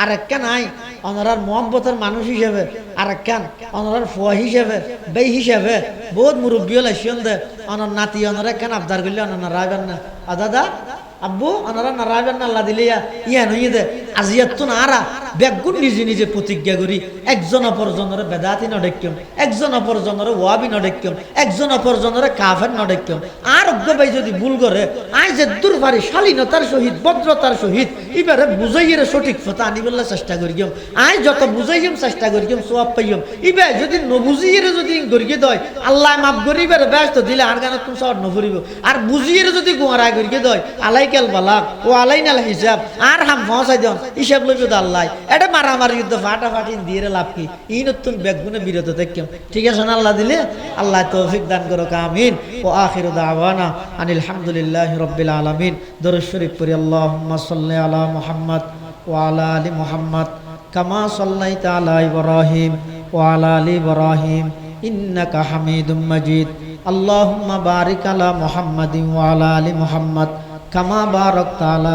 আর একখান আই অনারার মোহাম্মতের মানুষ হিসেবে আর একখান অনারার ফুয়া হিসেবে, বেই হিসেবে, বহুত মুরব্বী লাইসিয়ন দে, অনার নাতি অনার একখান আবদার করলে অনার নারাইবেন না। আদাদা দাদা, আব্বু, অনারা নারাইবেন না, আল্লাহ দিলিয়া ইয়া নই দে। আজিয়াত তো নারা বেগুন নিজে নিজে প্রতিজ্ঞা করি, একজন অপরজনের বেদাতি নডেক্যম একজন অপরজনের ওয়াবি নডেক্যম একজন অপরজনের কাফের নডেক্যম আর ভাই যদি ভুল করে, আই যে দূর পারি শালীনতার সহিত, ভদ্রতার সহিত, এবারে বুঝাইয়ের সঠিক ফতা আনিবার চেষ্টা করি গিয়ম আই যত বুঝাইম চেষ্টা করি গিয়ম সোয়াব পাইম ইবে যদি নবুঝিয়ে যদি গরিয়ে দয়, আল্লাহ মাফ করিবার ব্যস্ত দিলে আর গানত তুমি সব নফরিব আর বুঝিয়ে যদি গোয়ারা করিয়ে দয় আলাই কেল বালা ও আলাই নাল হিসাব আর হাম ফসাই দিয়ম হিসাব লইব তো আল্লাহ। এটা মারামারি যুদ্ধ ফাটা ফাটি দিয়ে লাভ কি? ই নতুন বেগুনে বিরত দেখম ঠিক আছে না আল্লাহ দিলে? আল্লাহ তৌফিক দান করো কামিন ও আখির দাওয়ানা আনিল হামদুলিল্লাহ রব্বিল আলামিন। দরুদ শরীফ পড়ি, আল্লাহুম্মা সাল্লি আলা মুহাম্মদ ওয়া আলা আলি মুহাম্মদ কামা সাল্লাইতা আলা ইব্রাহিম ওয়া আলা আলি ইব্রাহিম। ইন্নাকা হামিদুম মাজিদ। আল্লাহুম্মা বারিক আলা মুহাম্মাদিন ওয়া আলা আলি মুহাম্মদ কামা বারাকতা আলা